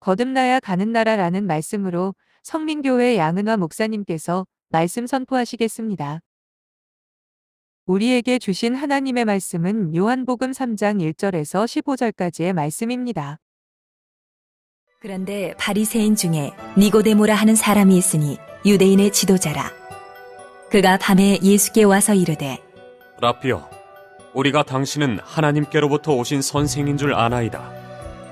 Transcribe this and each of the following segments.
거듭나야 가는 나라라는 말씀으로 성민교회 양은화 목사님께서 말씀 선포하시겠습니다. 우리에게 주신 하나님의 말씀은 요한복음 3장 1절에서 15절까지의 말씀입니다. 그런데 바리새인 중에 니고데모라 하는 사람이 있으니 유대인의 지도자라. 그가 밤에 예수께 와서 이르되 라피어, 우리가 당신은 하나님께로부터 오신 선생인 줄 아나이다.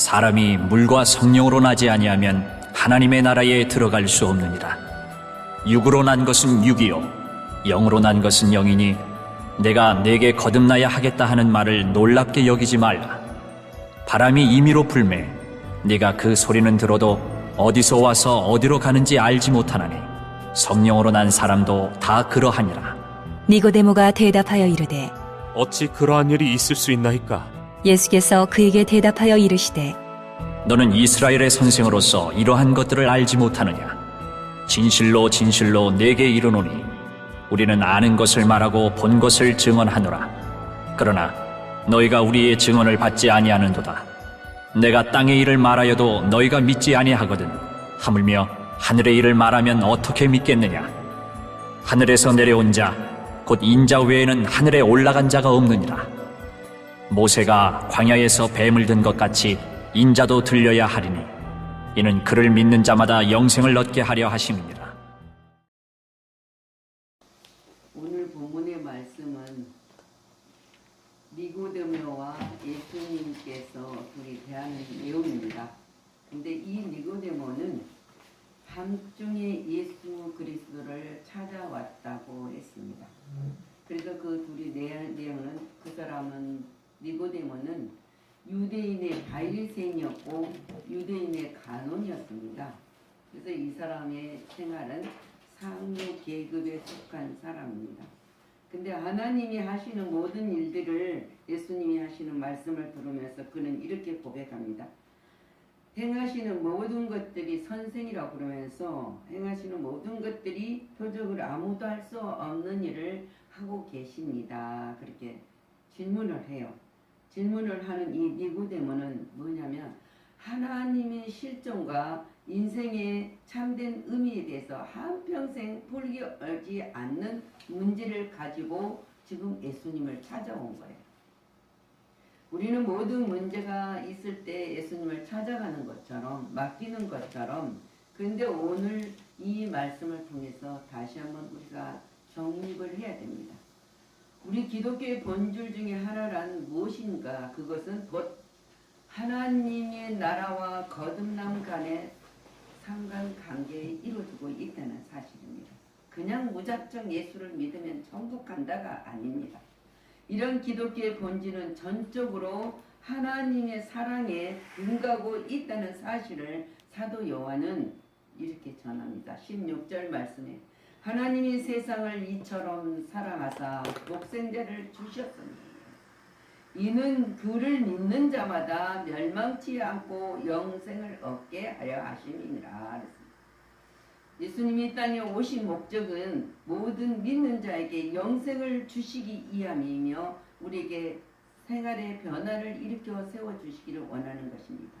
사람이 물과 성령으로 나지 아니하면 하나님의 나라에 들어갈 수 없느니라. 육으로 난 것은 육이요 영으로 난 것은 영이니 내가 내게 거듭나야 하겠다 하는 말을 놀랍게 여기지 말라. 바람이 임의로 불매 네가 그 소리는 들어도 어디서 와서 어디로 가는지 알지 못하나니 성령으로 난 사람도 다 그러하니라. 니고데모가 대답하여 이르되 어찌 그러한 일이 있을 수 있나이까? 예수께서 그에게 대답하여 이르시되 너는 이스라엘의 선생으로서 이러한 것들을 알지 못하느냐? 진실로 진실로 내게 이르노니 우리는 아는 것을 말하고 본 것을 증언하노라. 그러나 너희가 우리의 증언을 받지 아니하는도다. 내가 땅의 일을 말하여도 너희가 믿지 아니하거든. 하물며 하늘의 일을 말하면 어떻게 믿겠느냐? 하늘에서 내려온 자, 곧 인자 외에는 하늘에 올라간 자가 없느니라. 모세가 광야에서 뱀을 든 것 같이 인자도 들려야 하리니 이는 그를 믿는 자마다 영생을 얻게 하려 하심이니라. 오늘 본문의 말씀은 니고데모와 예수님께서 둘이 대하는 내용입니다. 근데 이 니고데모는 밤중에 예수 그리스도를 찾아왔다고 했습니다. 그래서 그 둘이 대한 내용은 그 사람은 니고데모는 유대인의 바리새인이었고 유대인의 간원이었습니다. 그래서 이 사람의 생활은 상류 계급에 속한 사람입니다. 근데 하나님이 하시는 모든 일들을 예수님이 하시는 말씀을 들으면서 그는 이렇게 고백합니다. 행하시는 모든 것들이 선생이라고 그러면서 행하시는 모든 것들이 표적을 아무도 할 수 없는 일을 하고 계십니다. 그렇게 질문을 해요. 질문을 하는 이 니고데모는 뭐냐면 하나님의 실존과 인생의 참된 의미에 대해서 한평생 풀기 얼지 않는 문제를 가지고 지금 예수님을 찾아온 거예요. 우리는 모든 문제가 있을 때 예수님을 찾아가는 것처럼 맡기는 것처럼 근데 오늘 이 말씀을 통해서 다시 한번 우리가 정립을 해야 됩니다. 우리 기독교의 본줄 중에 하나란 무엇인가? 그것은 곧 하나님의 나라와 거듭남 간의 상관관계에 이루어지고 있다는 사실입니다. 그냥 무작정 예수를 믿으면 천국 간다가 아닙니다. 이런 기독교의 본질은 전적으로 하나님의 사랑에 응가고 있다는 사실을 사도 요한은 이렇게 전합니다. 16절 말씀에 하나님이 세상을 이처럼 사랑하사 독생자를 주셨습니다. 이는 그를 믿는 자마다 멸망치 않고 영생을 얻게 하려 하심이니라. 예수님이 이 땅에 오신 목적은 모든 믿는 자에게 영생을 주시기 위함이며 우리에게 생활의 변화를 일으켜 세워 주시기를 원하는 것입니다.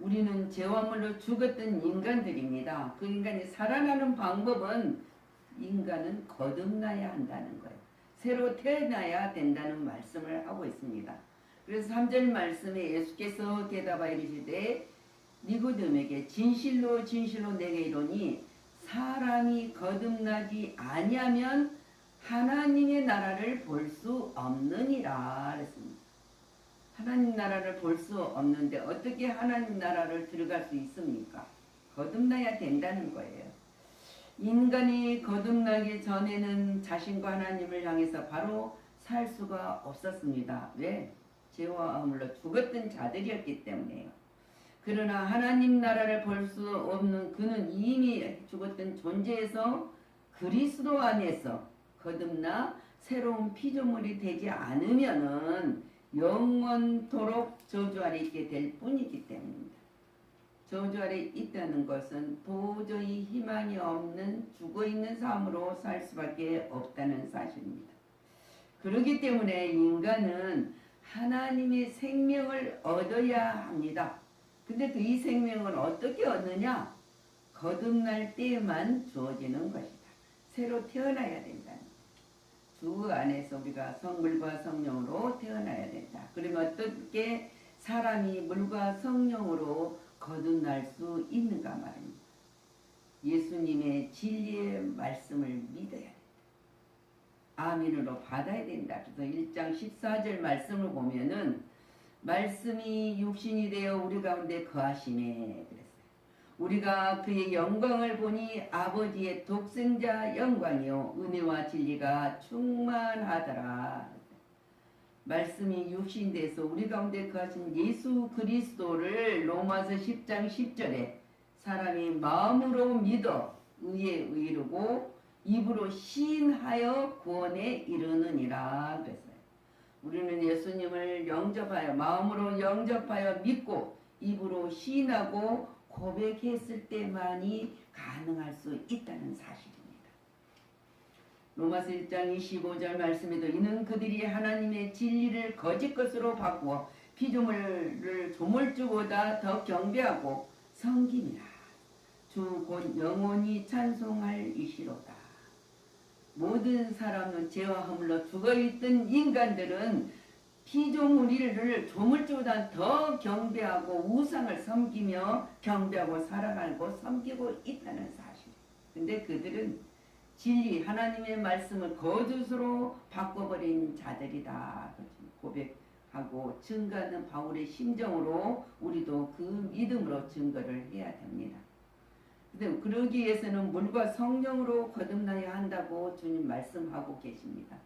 우리는 죄와물로 죽었던 인간들입니다. 그 인간이 살아나는 방법은 인간은 거듭나야 한다는 거예요. 새로 태어나야 된다는 말씀을 하고 있습니다. 그래서 3절 말씀에 예수께서 대답하여 이르시되 니고데모에게 진실로 진실로 내게 이르니 사람이 거듭나지 아니하면 하나님의 나라를 볼 수 없느니라 그랬습니다. 하나님 나라를 볼 수 없는데 어떻게 하나님 나라를 들어갈 수 있습니까? 거듭나야 된다는 거예요. 인간이 거듭나기 전에는 자신과 하나님을 향해서 바로 살 수가 없었습니다. 왜? 죄와 허물로 죽었던 자들이었기 때문에요. 그러나 하나님 나라를 볼 수 없는 그는 이미 죽었던 존재에서 그리스도 안에서 거듭나 새로운 피조물이 되지 않으면은 영원토록 저주 아래 있게 될 뿐이기 때문입니다. 저주 아래 있다는 것은 도저히 희망이 없는 죽어 있는 삶으로 살 수밖에 없다는 사실입니다. 그렇기 때문에 인간은 하나님의 생명을 얻어야 합니다. 근데 그 이 생명을 어떻게 얻느냐? 거듭날 때에만 주어지는 것이다. 새로 태어나야 된다. 주 안에서 우리가 성물과 성령으로 태어나야 된다. 그러면 어떻게 사람이 물과 성령으로 거듭날 수 있는가 말입니다. 예수님의 진리의 말씀을 믿어야 된다. 아민으로 받아야 된다. 그래서 1장 14절 말씀을 보면은 말씀이 육신이 되어 우리 가운데 거하시네. 우리가 그의 영광을 보니 아버지의 독생자 영광이요 은혜와 진리가 충만하더라. 말씀이 육신 돼서 우리 가운데 거하신 예수 그리스도를 로마서 10장 10절에 사람이 마음으로 믿어 의에 의르고 입으로 시인하여 구원에 이르느니라 그랬어요. 우리는 예수님을 영접하여 마음으로 영접하여 믿고 입으로 시인하고 고백했을 때만이 가능할 수 있다는 사실입니다. 로마서 1장 25절 말씀에도 이는 그들이 하나님의 진리를 거짓 것으로 바꾸어 피조물을 조물주보다 더 경배하고 성김이라 주곧 영원히 찬송할 이시로다. 모든 사람은 죄와 허물로 죽어있던 인간들은 피조물을 조물주보다 더 경배하고 우상을 섬기며 경배하고 살아가고 섬기고 있다는 사실. 근데 그들은 진리 하나님의 말씀을 거짓으로 바꿔버린 자들이다. 고백하고 증거하는 바울의 심정으로 우리도 그 믿음으로 증거를 해야 됩니다. 근데 그러기 위해서는 물과 성령으로 거듭나야 한다고 주님 말씀하고 계십니다.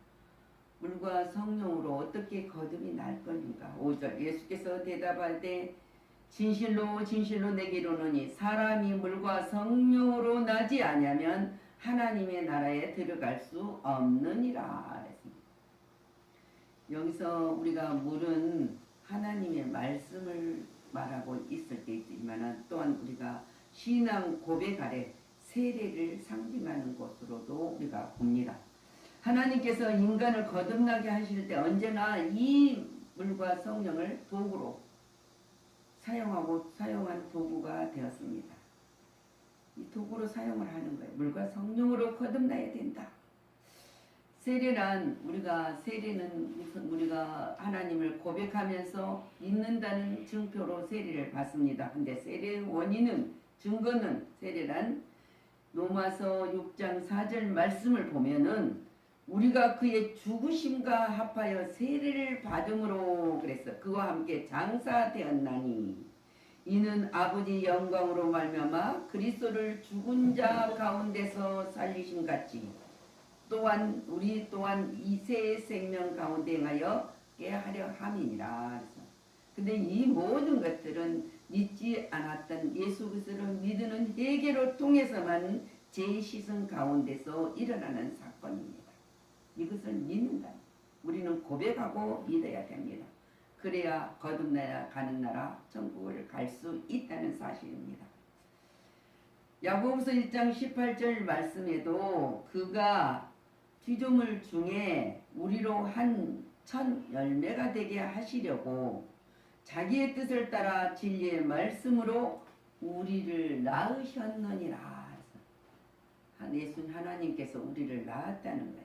물과 성령으로 어떻게 거듭이 날 겁니까? 5절 예수께서 대답할 때 진실로 진실로 내게 이르노니 사람이 물과 성령으로 나지 아니하면 하나님의 나라에 들어갈 수 없느니라. 여기서 우리가 물은 하나님의 말씀을 말하고 있을 때 있지만 또한 우리가 신앙 고백 아래 세례를 상징하는 것으로도 우리가 봅니다. 하나님께서 인간을 거듭나게 하실 때 언제나 이 물과 성령을 도구로 사용하고 사용한 도구가 되었습니다. 이 도구로 사용을 하는 거예요. 물과 성령으로 거듭나야 된다. 세례란 우리가 세례는 우리가 하나님을 고백하면서 믿는다는 증표로 세례를 받습니다. 근데 세례의 원인은 증거는 세례란 로마서 6장 4절 말씀을 보면은 우리가 그의 죽으심과 합하여 세례를 받음으로 그랬어. 그와 함께 장사되었나니 이는 아버지 영광으로 말미암아 그리스도를 죽은 자 가운데서 살리신 같이 또한 우리 또한 이세의 생명 가운데 행하여 깨하려 함이니라. 근데 이 모든 것들은 믿지 않았던 예수 그리스도를 믿는 회개를 통해서만 제 시선 가운데서 일어나는 사건입니다. 이것을 믿는다. 우리는 고백하고 믿어야 됩니다. 그래야 거듭나야 가는 나라 천국을 갈 수 있다는 사실입니다. 야고보서 1장 18절 말씀에도 그가 피조물 중에 우리로 한 천 열매가 되게 하시려고 자기의 뜻을 따라 진리의 말씀으로 우리를 낳으셨느니라. 한 예수님 하나님께서 우리를 낳았다는 거예요.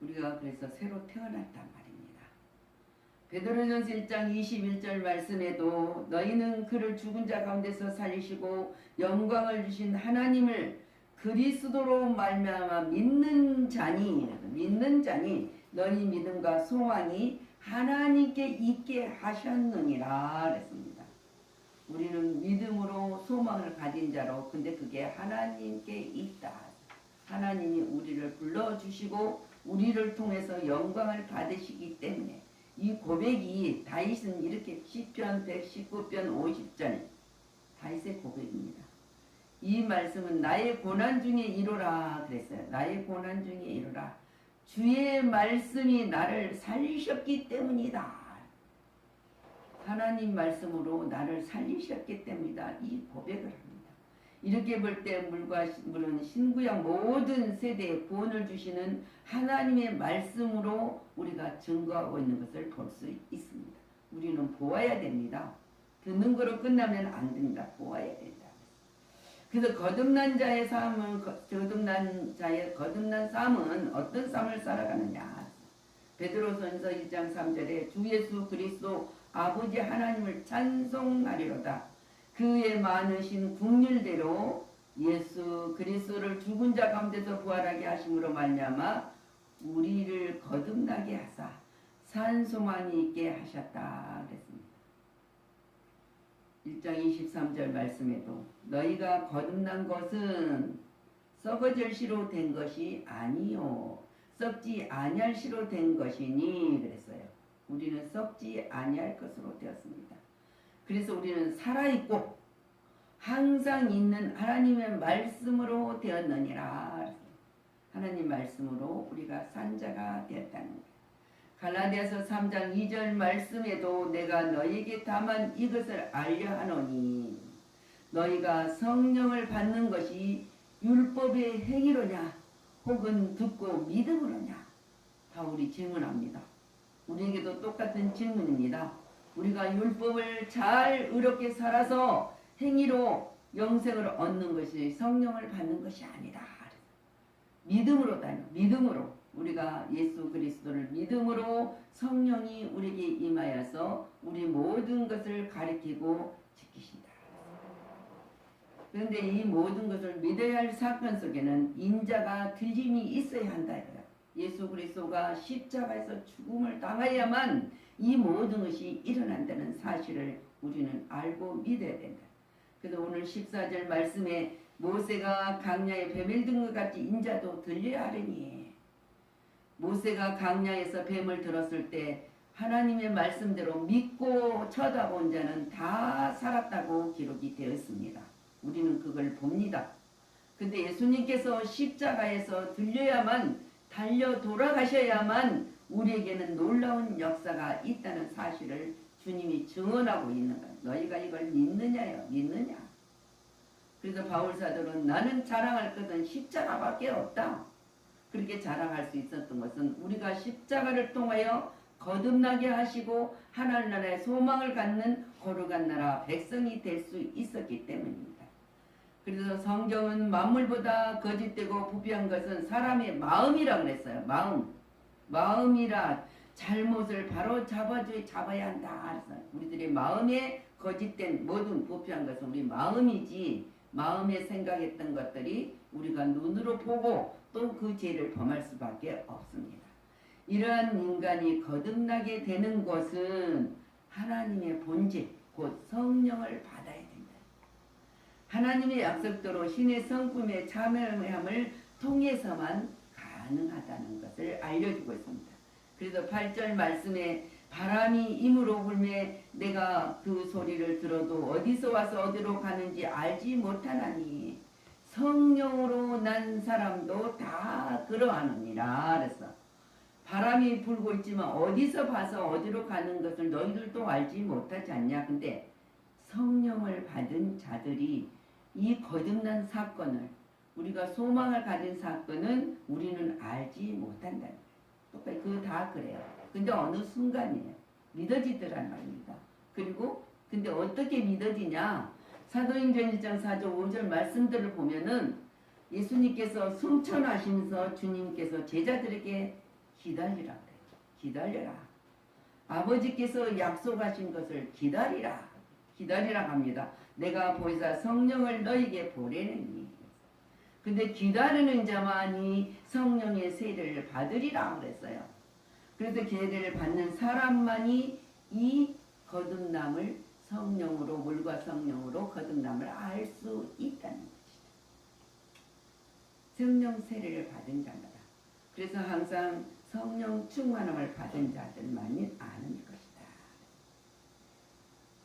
우리가 그래서 새로 태어났단 말입니다. 베드로전서 1장 21절 말씀에도 너희는 그를 죽은 자 가운데서 살리시고 영광을 주신 하나님을 그리스도로 말미암아 믿는 자니 믿는 자니 너희 믿음과 소망이 하나님께 있게 하셨느니라 그랬습니다. 우리는 믿음으로 소망을 가진 자로 근데 그게 하나님께 있다. 하나님이 우리를 불러주시고 우리를 통해서 영광을 받으시기 때문에 이 고백이 다윗은 이렇게 시편 119편 50절 다윗의 고백입니다. 이 말씀은 나의 고난 중에 이루라 그랬어요. 나의 고난 중에 이루라. 주의 말씀이 나를 살리셨기 때문이다. 하나님 말씀으로 나를 살리셨기 때문이다. 이 고백을. 이렇게 볼 때 물과 시- 물은 신구약 모든 세대에 구원을 주시는 하나님의 말씀으로 우리가 증거하고 있는 것을 볼 수 있습니다. 우리는 보아야 됩니다. 듣는 거로 끝나면 안 됩니다. 보아야 된다. 그래서 거듭난 자의 삶은 거- 거듭난 자의 거듭난 삶은 어떤 삶을 살아가느냐? 베드로전서 1장 3절에 주 예수 그리스도 아버지 하나님을 찬송하리로다. 그의 많으신 국률대로 예수 그리스도를 죽은 자 가운데서 부활하게 하심으로 말미암아 우리를 거듭나게 하사 산소만이 있게 하셨다 그랬습니다. 1장 23절 말씀에도 너희가 거듭난 것은 썩어질 시로 된 것이 아니요 썩지 아니할 시로 된 것이니 그랬어요. 우리는 썩지 아니할 것으로 되었습니다. 그래서 우리는 살아있고 항상 있는 하나님의 말씀으로 되었느니라. 하나님 말씀으로 우리가 산자가 되었다는 거예요. 갈라디아서 3장 2절 말씀에도 내가 너에게 다만 이것을 알려 하노니 너희가 성령을 받는 것이 율법의 행위로냐 혹은 듣고 믿음으로냐 바울이 질문합니다. 우리에게도 똑같은 질문입니다. 우리가 율법을 잘 의롭게 살아서 행위로 영생을 얻는 것이 성령을 받는 것이 아니다. 믿음으로다요. 믿음으로 우리가 예수 그리스도를 믿음으로 성령이 우리에게 임하여서 우리 모든 것을 가리키고 지키신다. 그런데 이 모든 것을 믿어야 할 사건 속에는 인자가 들림이 있어야 한다. 예수 그리스도가 십자가에서 죽음을 당하야만 이 모든 것이 일어난다는 사실을 우리는 알고 믿어야 된다. 그래서 오늘 14절 말씀에 모세가 강야에 뱀을 든 것 같이 인자도 들려야 하려니 모세가 강야에서 뱀을 들었을 때 하나님의 말씀대로 믿고 쳐다본 자는 다 살았다고 기록이 되어 있습니다. 우리는 그걸 봅니다. 근데 예수님께서 십자가에서 들려야만 달려 돌아가셔야만 우리에게는 놀라운 역사가 있다는 사실을 주님이 증언하고 있는 거예요. 너희가 이걸 믿느냐요? 믿느냐? 그래서 바울 사도는 나는 자랑할 것은 십자가밖에 없다. 그렇게 자랑할 수 있었던 것은 우리가 십자가를 통하여 거듭나게 하시고 하나님 나라의 소망을 갖는 거룩한 나라 백성이 될 수 있었기 때문입니다. 그래서 성경은 만물보다 거짓되고 부패한 것은 사람의 마음이라 그랬어요. 마음. 마음이라 잘못을 바로 잡아줘 잡아야 한다. 우리들의 마음에 거짓된 모든 부패한 것은 우리 마음이지 마음에 생각했던 것들이 우리가 눈으로 보고 또 그 죄를 범할 수밖에 없습니다. 이러한 인간이 거듭나게 되는 것은 하나님의 본질, 곧 성령을 받아야 된다. 하나님의 약속대로 신의 성품에 참여함을 통해서만 가능하다는 것을 알려주고 있습니다. 그래서 8절 말씀에 바람이 임으로 불매 내가 그 소리를 들어도 어디서 와서 어디로 가는지 알지 못하나니 성령으로 난 사람도 다 그러하느니라 그래서 바람이 불고 있지만 어디서 봐서 어디로 가는 것을 너희들도 알지 못하지 않냐 근데 성령을 받은 자들이 이 거듭난 사건을 우리가 소망을 가진 사건은 우리는 알지 못한다. 똑같이 그다 그래요. 근데 어느 순간이에요. 믿어지더란 말입니다. 그리고 근데 어떻게 믿어지냐? 사도행전 1장 4절 5절 말씀들을 보면은 예수님께서 승천하시면서 주님께서 제자들에게 기다리라. 기다려라. 아버지께서 약속하신 것을 기다리라. 기다리라 합니다. 내가 보이사 성령을 너에게 보내느니. 근데 기다리는 자만이 성령의 세례를 받으리라 그랬어요. 그래서 세례를 받는 사람만이 이 거듭남을 성령으로 물과 성령으로 거듭남을 알 수 있다는 것이다. 성령 세례를 받은 자마다. 그래서 항상 성령 충만함을 받은 자들만이 아는 것이다.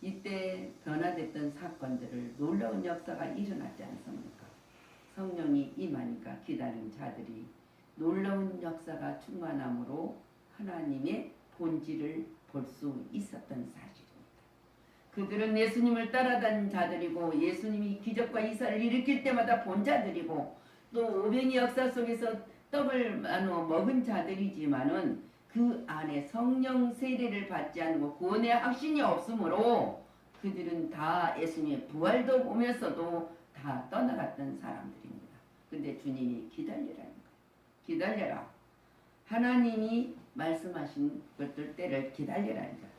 이때 변화됐던 사건들을 놀라운 역사가 일어나지 않습니까? 성령이 임하니까 기다린 자들이 놀라운 역사가 충만함으로 하나님의 본질을 볼 수 있었던 사실입니다. 그들은 예수님을 따라다닌 자들이고 예수님이 기적과 이사를 일으킬 때마다 본 자들이고 또 오병이 역사 속에서 떡을 나누어 먹은 자들이지만은 그 안에 성령 세례를 받지 않고 구원의 확신이 없으므로 그들은 다 예수님의 부활도 보면서도 다 떠나갔던 사람들입니다. 근데 주님이 기다리라는 거예요. 기다려라. 하나님이 말씀하신 것들 때를 기다리라는 거예요.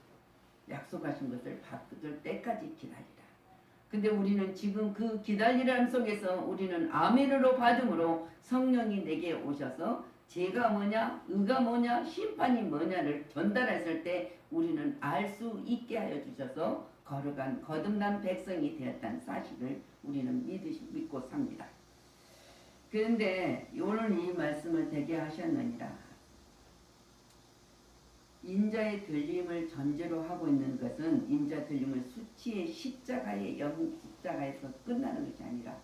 약속하신 것을 받을 때까지 기다리라. 근데 우리는 지금 그 기다리라는 속에서 우리는 아멘으로 받음으로 성령이 내게 오셔서 죄가 뭐냐, 의가 뭐냐, 심판이 뭐냐를 전달했을 때 우리는 알 수 있게 하여 주셔서 거룩한 거듭난 백성이 되었다는 사실을 우리는 믿으시, 믿고 삽니다. 그런데 오늘 이 말씀을 되게 하셨느니라. 인자의 들림을 전제로 하고 있는 것은 인자 들림을 수치의 십자가의 영 십자가에서 끝나는 것이 아니라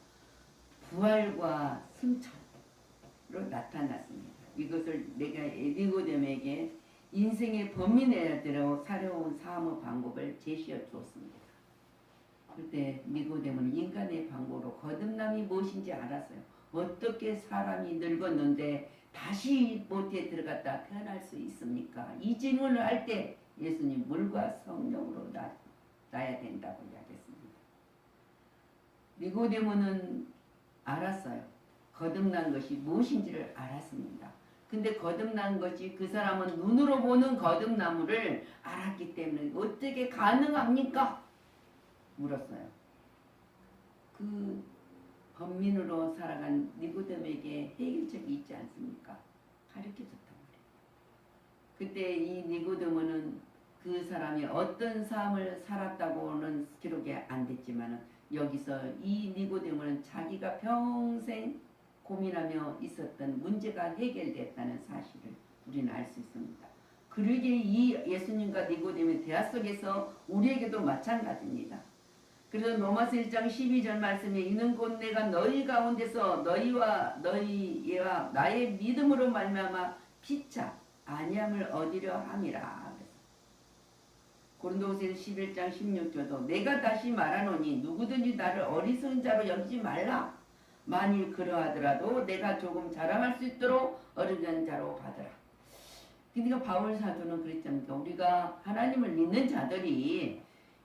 부활과 승천으로 나타났습니다. 이것을 내가 니고데에게 인생의 범인에대로 살아온 삶의 방법을 제시해 주었습니다. 그때 니고데모는 인간의 방법으로 거듭남이 무엇인지 알았어요. 어떻게 사람이 늙었는데 다시 모태에 들어갔다 태어날 수 있습니까? 이 질문을 할 때 예수님 물과 성령으로 나, 나야 된다고 이야기했습니다. 니고데모는 알았어요. 거듭난 것이 무엇인지를 알았습니다. 근데 거듭난 것이 그 사람은 눈으로 보는 거듭나무를 알았기 때문에 어떻게 가능합니까? 물었어요. 그 범민으로 살아간 니고데모에게 해결책이 있지 않습니까? 가르쳐줬단 말이에요. 그때 이 니고데모는 그 사람이 어떤 삶을 살았다고는 기록이 안 됐지만 여기서 이 니고데모는 자기가 평생 고민하며 있었던 문제가 해결됐다는 사실을 우리는 알 수 있습니다. 그러기에 이 예수님과 니고데모의 대화 속에서 우리에게도 마찬가지입니다. 그래서 로마서 1장 12절 말씀에 이는 곧 내가 너희 가운데서 너희와 너희와 나의 믿음으로 말미암아 피차 안위함을 얻으려 함이라. 고린도후서 11장 16절도 내가 다시 말하노니 누구든지 나를 어리석은 자로 여기지 말라. 만일 그러하더라도 내가 조금 자랑할 수 있도록 어른된 자로 받으라. 그러니까 바울 사도는 그랬잖아요. 우리가 하나님을 믿는 자들이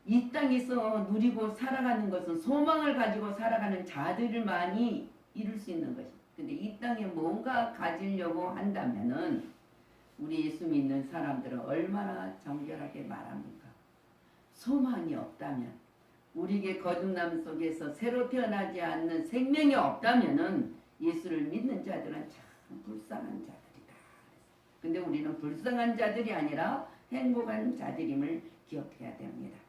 이 땅에서 누리고 살아가는 것은 소망을 가지고 살아가는 자들을 많이 이룰 수 있는 것이. 근데 이 땅에 뭔가 가지려고 한다면은 우리 예수 믿는 사람들은 얼마나 정결하게 말합니까? 소망이 없다면 우리에게 거듭남 속에서 새로 태어나지 않는 생명이 없다면은 예수를 믿는 자들은 참 불쌍한 자들이다. 근데 우리는 불쌍한 자들이 아니라 행복한 자들임을 기억해야 됩니다.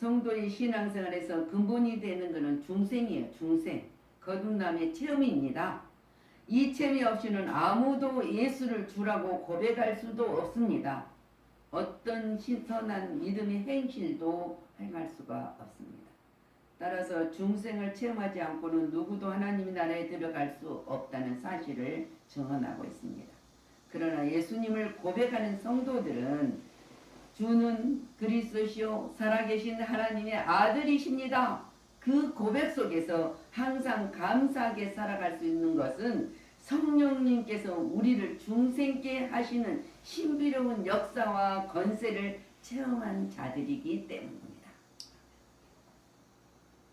성도의 신앙생활에서 근본이 되는 것은 중생이에요. 중생. 거듭남의 체험입니다. 이 체험이 없이는 아무도 예수를 주라고 고백할 수도 없습니다. 어떤 신선한 믿음의 행실도 행할 수가 없습니다. 따라서 중생을 체험하지 않고는 누구도 하나님의 나라에 들어갈 수 없다는 사실을 증언하고 있습니다. 그러나 예수님을 고백하는 성도들은 주는 그리스도시요 살아계신 하나님의 아들이십니다. 그 고백 속에서 항상 감사하게 살아갈 수 있는 것은 성령님께서 우리를 중생케 하시는 신비로운 역사와 건세를 체험한 자들이기 때문입니다.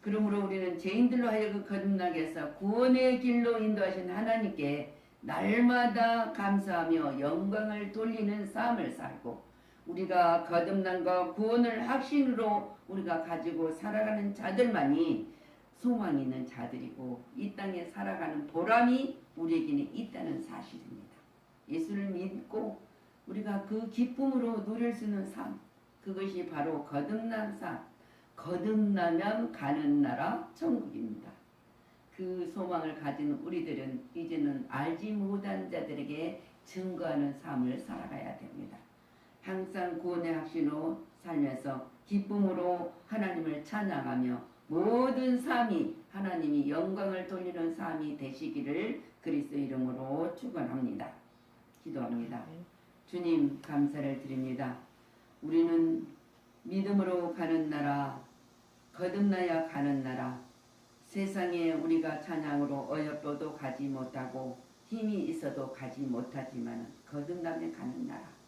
그러므로 우리는 죄인들로 하여금 거듭나게 해서 구원의 길로 인도하신 하나님께 날마다 감사하며 영광을 돌리는 삶을 살고 우리가 거듭남과 구원을 확신으로 우리가 가지고 살아가는 자들만이 소망 있는 자들이고 이 땅에 살아가는 보람이 우리에게는 있다는 사실입니다. 예수를 믿고 우리가 그 기쁨으로 누릴 수 있는 삶 그것이 바로 거듭난 삶 거듭나면 가는 나라 천국입니다. 그 소망을 가진 우리들은 이제는 알지 못한 자들에게 증거하는 삶을 살아가야 됩니다. 항상 구원의 확신으로 살면서 기쁨으로 하나님을 찬양하며 모든 삶이 하나님이 영광을 돌리는 삶이 되시기를 그리스도 이름으로 축원합니다. 기도합니다. 주님 감사를 드립니다. 우리는 믿음으로 가는 나라, 거듭나야 가는 나라, 세상에 우리가 찬양으로 어여뻐도 가지 못하고 힘이 있어도 가지 못하지만 거듭남에 가는 나라.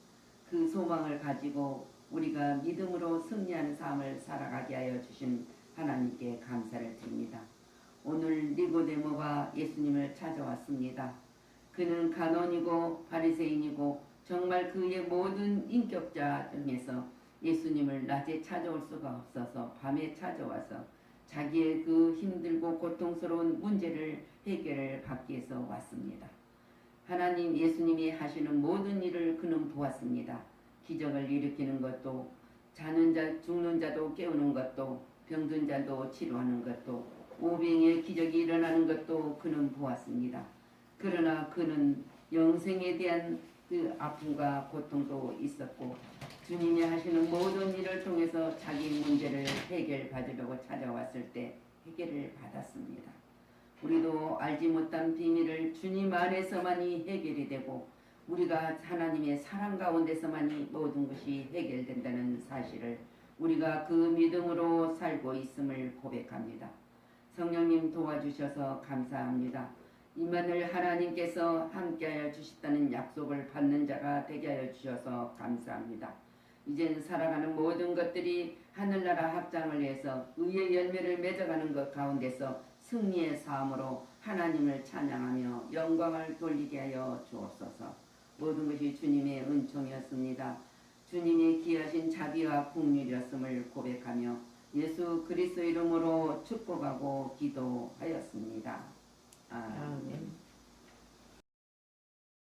그 소망을 가지고 우리가 믿음으로 승리하는 삶을 살아가게 하여 주신 하나님께 감사를 드립니다. 오늘 니고데모가 예수님을 찾아왔습니다. 그는 간원이고 바리새인이고 정말 그의 모든 인격자 중에서 예수님을 낮에 찾아올 수가 없어서 밤에 찾아와서 자기의 그 힘들고 고통스러운 문제를 해결을 받기 위해서 왔습니다. 하나님 예수님이 하시는 모든 일을 그는 보았습니다. 기적을 일으키는 것도 자는 자 죽는 자도 깨우는 것도 병든 자도 치료하는 것도 오병의 기적이 일어나는 것도 그는 보았습니다. 그러나 그는 영생에 대한 그 아픔과 고통도 있었고 주님이 하시는 모든 일을 통해서 자기 문제를 해결받으려고 찾아왔을 때 해결을 받았습니다. 우리도 알지 못한 비밀을 주님 안에서만이 해결이 되고 우리가 하나님의 사랑 가운데서만이 모든 것이 해결된다는 사실을 우리가 그 믿음으로 살고 있음을 고백합니다. 성령님 도와주셔서 감사합니다. 이만을 하나님께서 함께하여 주셨다는 약속을 받는 자가 되게 하여 주셔서 감사합니다. 이젠 살아가는 모든 것들이 하늘나라 확장을 위해서 의의 열매를 맺어가는 것 가운데서 승리의 삶으로 하나님을 찬양하며 영광을 돌리게 하여 주옵소서. 모든 것이 주님의 은총이었습니다. 주님이 기하신 자비와 국률이었음을 고백하며 예수 그리스 이름으로 축복하고 기도하였습니다. 아멘. 아멘.